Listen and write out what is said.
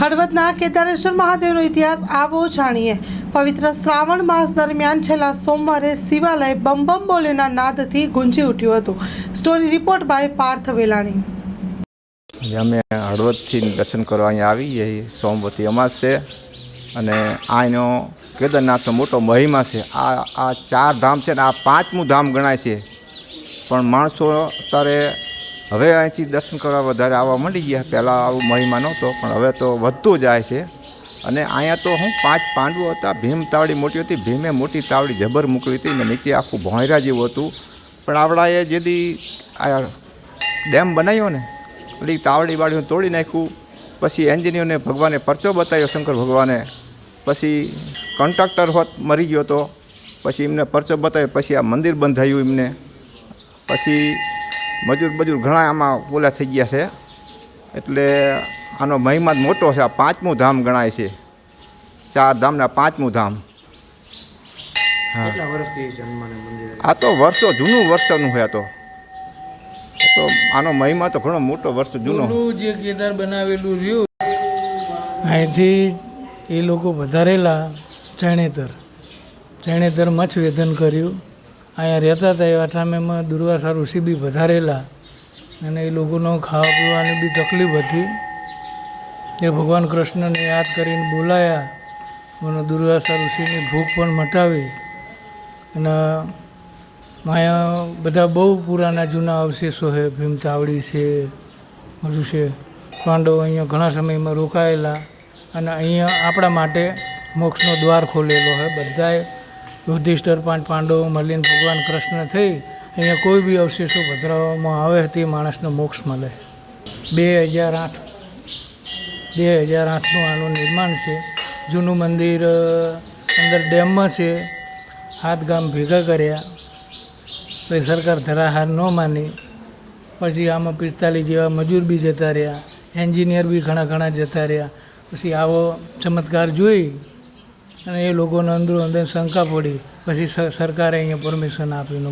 હળવદના કેદારેશ્વર મહાદેવનો ઇતિહાસ આવો જાણીએ. પવિત્ર શ્રાવણ માસ દરમિયાન છેલ્લા સોમવારે શિવાલય બમ બમ બોલેના નાદથી ગુંજી ઉઠ્યું હતું. Story report by Parth Velani. અમે હળવદથી દર્શન કરવા અહીંયા આવી જઈએ સોમવતી અમાસ છે અને આનો કેદારનાથનો મોટો મહિમા છે. આ આ ચાર ધામ છે ને આ પાંચમું ધામ ગણાય છે. પણ માણસો અત્યારે હવે અહીંથી દર્શન કરવા વધારે આવવા મળી ગયા. પહેલાં આવું મહિમા નહોતો, પણ હવે તો વધતું જાય છે. અને અહીંયા તો હું પાંચ પાંડવો હતા. ભીમ તાવડી મોટી હતી. ભીમે મોટી તાવડી જબર મૂકી હતી ને નીચે આખું ભોંયરા જેવું હતું. પણ આવડાએ જેથી આ ડેમ બનાવ્યો ને એટલે તાવડી વાળીને તોડી નાખ્યું. પછી એન્જિનિયરને ભગવાને પરચો બતાવ્યો, શંકર ભગવાને. પછી કોન્ટ્રાક્ટર હોત, મરી ગયો તો. પછી એમને પરચો બતાવ્યો. પછી આ મંદિર બંધાયું એમને. પછી મજૂર બજૂર ઘણા આમાં ઓલા થઈ ગયા છે. એટલે આનો મહિમા જ મોટો છે. આ પાંચમું ધામ ગણાય છે. ચાર ધામના પાંચમું ધામ. હા. આ તો વર્ષો જૂનું વર્ષોનું છે આ તો. તો આનો મહિમા તો ઘણો મોટો વર્ષ જૂનો. જૂનું જે કેદાર બનાવેલું રહ્યું. અહીંથી એ લોકો વધારેલા ચણેતર ચણેતર મચ્છ વેદન કર્યું. અહીંયા રહેતા હતા એવા ટાઈમેમાં દુર્વાસા ઋષિ બી વધારેલા. અને એ લોકોનો ખાવા પીવાની બી તકલીફ હતી. એ ભગવાન કૃષ્ણને યાદ કરીને બોલાયા. અને દુર્વાસા ઋષિની ભૂખ પણ મટાવી. અને અહીંયા બધા બહુ પુરાના જૂના અવશેષો છે. ભીમ તાવડી છે, બધું છે. પાંડવો અહીંયા ઘણા સમયમાં રોકાયેલા. અને અહીંયા આપણા માટે મોક્ષનો દ્વાર ખોલેલો છે બધાએ. યુધિષ્ઠર પાંચ પાંડવો મળીને ભગવાન કૃષ્ણ થઈ અહીંયા કોઈ બી અવશેષો પધરાવવામાં આવે તે માણસને મોક્ષ મળે. બે હજાર આઠ, બે હજાર આઠનું આનું નિર્માણ છે. જૂનું મંદિર અંદર ડેમમાં છે. હાથ ગામ ભેગા કર્યા. પછી સરકાર ધરાહાર ન માની. પછી આમાં પિસ્તાલીસ જેવા મજૂર બી જતા રહ્યા. એન્જિનિયર બી ઘણા ઘણા જતા રહ્યા. પછી આવો ચમત્કાર જોઈ અને એ લોકોને અંદરો અંદર શંકા પડી. પછી સરકારે અહીંયા પરમિશન આપીને